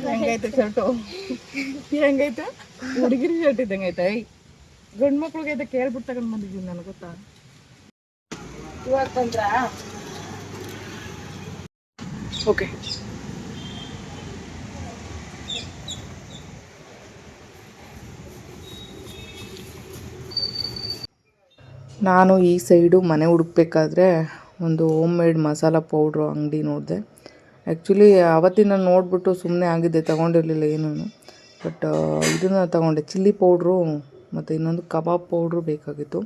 ಹೆಂಗೈತೆ ಶರ್ಟು? ಹೆಂಗೈತೆ ಹುಡುಗಿರಿ ಶರ್ಟ್ ಇದ್ದಂಗೆ ಐತೆ ಗಂಡು ಮಕ್ಳಿಗೆ ಐತೆ ಕೇಳ್ಬಿಟ್ಟು ತಗೊಂಡ್ ಬಂದಿದ್ದೀನಿ ನನಗೆ ಗೊತ್ತಾ? ಇವಾಗ ಬಂದ್ರಾ? ಓಕೆ. ನಾನು ಈ ಸೈಡು ಮನೆ ಹುಡುಕ್ಬೇಕಾದ್ರೆ ಒಂದು ಹೋಮ್ ಮೇಡ್ ಮಸಾಲ ಪೌಡ್ರು ಅಂಗಡಿ ನೋಡಿದೆ. ಆ್ಯಕ್ಚುಲಿ ಅವತ್ತಿನ ನೋಡಿಬಿಟ್ಟು ಸುಮ್ಮನೆ ಆಗಿದ್ದೆ, ತೊಗೊಂಡಿರಲಿಲ್ಲ ಏನೂ ಬಟ್ ಇದನ್ನು ತಗೊಂಡೆ. ಚಿಲ್ಲಿ ಪೌಡ್ರು ಮತ್ತು ಇನ್ನೊಂದು ಕಬಾಬ್ ಪೌಡ್ರು ಬೇಕಾಗಿತ್ತು.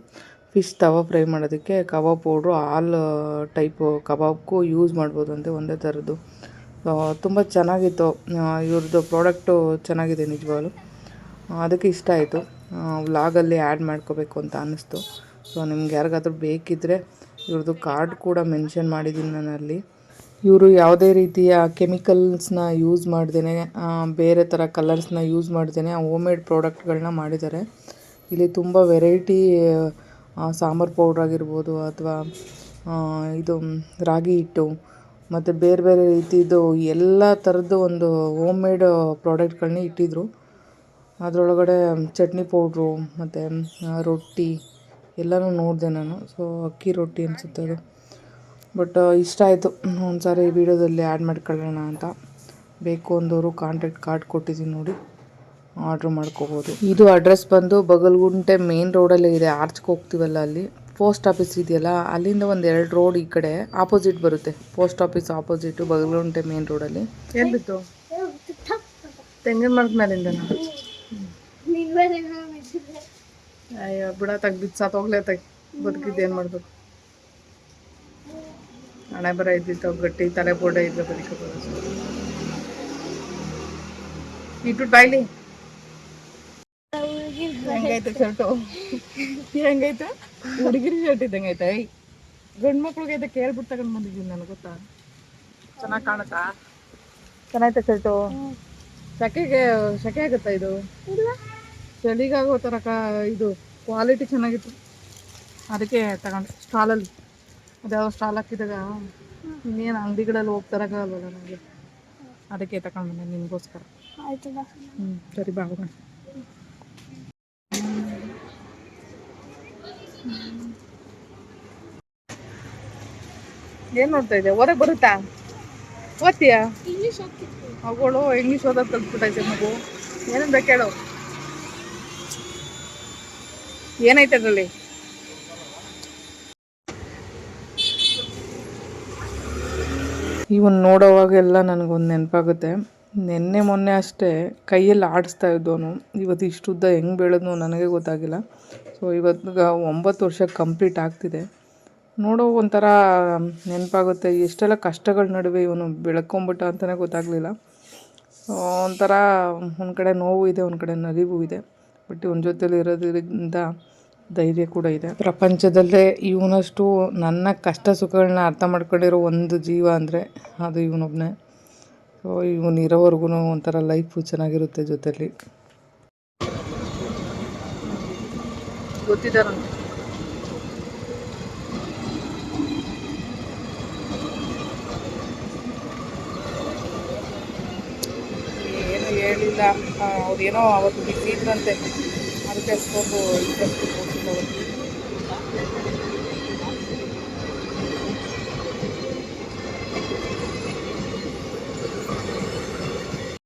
ಫಿಶ್ ತವಾ ಫ್ರೈ ಮಾಡೋದಕ್ಕೆ ಕಬಾಬ್ ಪೌಡ್ರು ಆಲ್ ಟೈಪ್ ಕಬಾಬ್ಗೂ ಯೂಸ್ ಮಾಡ್ಬೋದು ಅಂತ ಒಂದೇ ಥರದ್ದು. ತುಂಬ ಚೆನ್ನಾಗಿತ್ತು. ಇವ್ರದ್ದು ಪ್ರಾಡಕ್ಟು ಚೆನ್ನಾಗಿದೆ ನಿಜವಾಗ್ಲು. ಅದಕ್ಕೆ ಇಷ್ಟ ಆಯಿತು. ವ್ಲಾಗಲ್ಲಿ ಆ್ಯಡ್ ಮಾಡ್ಕೋಬೇಕು ಅಂತ ಅನ್ನಿಸ್ತು. ಸೊ ನಿಮ್ಗೆ ಯಾರಿಗಾದ್ರೂ ಬೇಕಿದ್ದರೆ ಇವ್ರದ್ದು ಕಾರ್ಡ್ ಕೂಡ ಮೆನ್ಷನ್ ಮಾಡಿದ್ದೀನಿ ನಾನು ಅಲ್ಲಿ ಇವರು ಯಾವುದೇ ರೀತಿಯ ಕೆಮಿಕಲ್ಸ್ನ ಯೂಸ್ ಮಾಡ್ದೇ ಬೇರೆ ಥರ ಕಲರ್ಸ್ನ ಯೂಸ್ ಮಾಡ್ದೇ ಹೋಮ್ ಮೇಡ್ ಪ್ರಾಡಕ್ಟ್ಗಳನ್ನ ಮಾಡಿದ್ದಾರೆ ಇಲ್ಲಿ ತುಂಬ ವೆರೈಟಿ ಸಾಂಬಾರು ಪೌಡ್ರ್ ಆಗಿರ್ಬೋದು ಅಥವಾ ಇದು ರಾಗಿ ಹಿಟ್ಟು, ಮತ್ತು ಬೇರೆ ಬೇರೆ ರೀತಿದು ಎಲ್ಲ ಥರದ್ದು ಒಂದು ಹೋಮ್ ಮೇಡ್ ಪ್ರಾಡಕ್ಟ್ಗಳನ್ನ ಇಟ್ಟಿದ್ರು. ಅದರೊಳಗಡೆ ಚಟ್ನಿ ಪೌಡ್ರು, ಮತ್ತು ರೊಟ್ಟಿ ಎಲ್ಲನೂ ನೋಡಿದೆ ನಾನು. ಸೊ, ಅಕ್ಕಿ ರೊಟ್ಟಿ ಅನಿಸುತ್ತೆ ಅದು. ಬಟ್ ಇಷ್ಟ ಆಯಿತು. ಒಂದು ಸಾರಿ ವೀಡಿಯೋದಲ್ಲಿ ಆ್ಯಡ್ ಮಾಡ್ಕೊಳ್ಳೋಣ ಅಂತ. ಬೇಕು ಅಂದವರು ಕಾಂಟ್ಯಾಕ್ಟ್ ಕಾರ್ಡ್ ಕೊಟ್ಟಿದ್ದೀನಿ ನೋಡಿ. ಆರ್ಡ್ರ್ ಮಾಡ್ಕೋಬೋದು. ಇದು ಅಡ್ರೆಸ್ ಬಂದು ಬಗಲ್ಗುಂಟೆ ಮೇನ್ ರೋಡಲ್ಲೇ ಇದೆ. ಆರ್ಚ್ಗೆ ಹೋಗ್ತೀವಲ್ಲ ಅಲ್ಲಿ. ಪೋಸ್ಟ್ ಆಫೀಸ್ ಇದೆಯಲ್ಲ ಅಲ್ಲಿಂದ ಒಂದು ಎರಡು ರೋಡ್ ಈ ಕಡೆ ಆಪೋಸಿಟ್ ಬರುತ್ತೆ. Post office opposite Bagalagunte main ರೋಡಲ್ಲಿ ಎಲ್ಲಿತ್ತು ಬಿತ್ತು ತೆಂಗಿನ ಮರದ ಮೇಲಿಂದ ಅಯ್ಯೋ ಬಿಡ ತೆಗ್ದು ಸಾತ್ ಹೋಗ್ಲೇ ತೆಗ್ ಬದುಕಿದ್ದು ಏನು ಮಾಡ್ಬೇಕು? ಹಣೆ ಬರ ಇದ್ದಿತ್ತು ಗಟ್ಟಿ ತಲೆ ಬೋಡೆ ಇದ್ದ ಬದುಕಬಹುದು ಇಟ್ಬಿಟ್ಟು ಬಾಯ್ಲಿ ಹೆಂಗೈತೆ ಶರ್ಟು ಹೆಂಗೈತೆ ಹುಡುಗಿರಿ ಶರ್ಟ್ ಇದ್ದಂಗೆ ಐತೆ ಗಂಡು ಮಕ್ಳಿಗೆ ಐತೆ ಕೇಳ್ಬಿಟ್ಟು ತಗೊಂಡ್ ಬಂದಿದ್ದೀನಿ ನನಗೆ ಗೊತ್ತಾ? ಚೆನ್ನಾಗಿ ಕಾಣುತ್ತಾ? ಚೆನ್ನಾಗೈತೆ ಶರ್ಟು ಸೆಕೆಗೆ ಸೆಕೆ ಆಗುತ್ತಾ ಇದು? ಚಳಿಗಾಗೋ ಥರ ಕಾ ಇದು ಕ್ವಾಲಿಟಿ ಚೆನ್ನಾಗಿತ್ತು. ಅದಕ್ಕೆ ತಗೊಂಡೆ ಸ್ಟಾಲಲ್ಲಿ ಅದ್ಯಾವ ಸ್ಟಾಲ್ ಹಾಕಿದಾಗ ಇನ್ನೇನು ಅಂಗಡಿಗಳಲ್ಲಿ ಹೋಗಿ ನನಗೆ ಅದಕ್ಕೆ ತಗೊಂಡು ಬಂದೆ ನಿಮಗೋಸ್ಕರ ಹ್ಞೂ ಸರಿ ಬಾ ಹೋಗೋಣ. ಏನು ನೋಡ್ತಾ ಇದೆ ಹೊರಗೆ ಬರುತ್ತಾ? ಓದ್ತೀಯಾ? ಮಗಳು ಇಂಗ್ಲೀಷ್ ಓದೋದು ಕಲ್ತ್ಬಿಟ್ಟೈತೆ ಮಗು. ಏನೇನು ಬೇಕು ಹೇಳು. ಏನೈತೆ ಅದರಲ್ಲಿ? ಇವನ್ ನೋಡೋವಾಗೆಲ್ಲ ನನಗೊಂದು ನೆನಪಾಗುತ್ತೆ. ನಿನ್ನೆ ಮೊನ್ನೆ ಅಷ್ಟೇ ಕೈಯಲ್ಲಿ ಆಡಿಸ್ತಾ ಇದ್ದವನು ಇವತ್ತು ಇಷ್ಟು ಉದ್ದ ಹೆಂಗೆ ಬೆಳೆದ್ನು ನನಗೆ ಗೊತ್ತಾಗಿಲ್ಲ. ಸೊ ಇವತ್ತು ಒಂಬತ್ತು ವರ್ಷ ಕಂಪ್ಲೀಟ್ ಆಗ್ತಿದೆ. ನೋಡೋ ಒಂಥರ ನೆನಪಾಗುತ್ತೆ. ಎಷ್ಟೆಲ್ಲ ಕಷ್ಟಗಳ ನಡುವೆ ಇವನು ಬೆಳ್ಕೊಂಬಿಟ್ಟ ಅಂತಲೇ ಗೊತ್ತಾಗಲಿಲ್ಲ. ಒಂಥರ ಒಂದು ಕಡೆ ನೋವು ಇದೆ, ಒಂದು ಕಡೆ ನರಿವು ಇದೆ. ಬಟ್ ಇವನ ಜೊತೆಲಿ ಇರೋದ್ರಿಂದ ಧೈರ್ಯ ಕೂಡ ಇದೆ. ಪ್ರಪಂಚದಲ್ಲೇ ಇವನಷ್ಟು ನನ್ನ ಕಷ್ಟ ಸುಖಗಳನ್ನ ಅರ್ಥ ಮಾಡ್ಕೊಂಡಿರೋ ಒಂದು ಜೀವ ಅಂದರೆ ಅದು ಇವನೊಬ್ಬನೇ ಸೊ ಇವನು ಇರೋವರೆಗೂ ಒಂಥರ ಲೈಫು ಚೆನ್ನಾಗಿರುತ್ತೆ ಜೊತೆಲಿ. ಗೊತ್ತಿದ್ದಾರಂತೆ. ಏನು ಹೇಳಿಲ್ಲ. ಏನೋ ಅವತ್ತು ಬಿಸಿ ಇದ್ರಂತೆ. ಅದಕ್ಕೆ ಅಷ್ಟೊಂದು forward.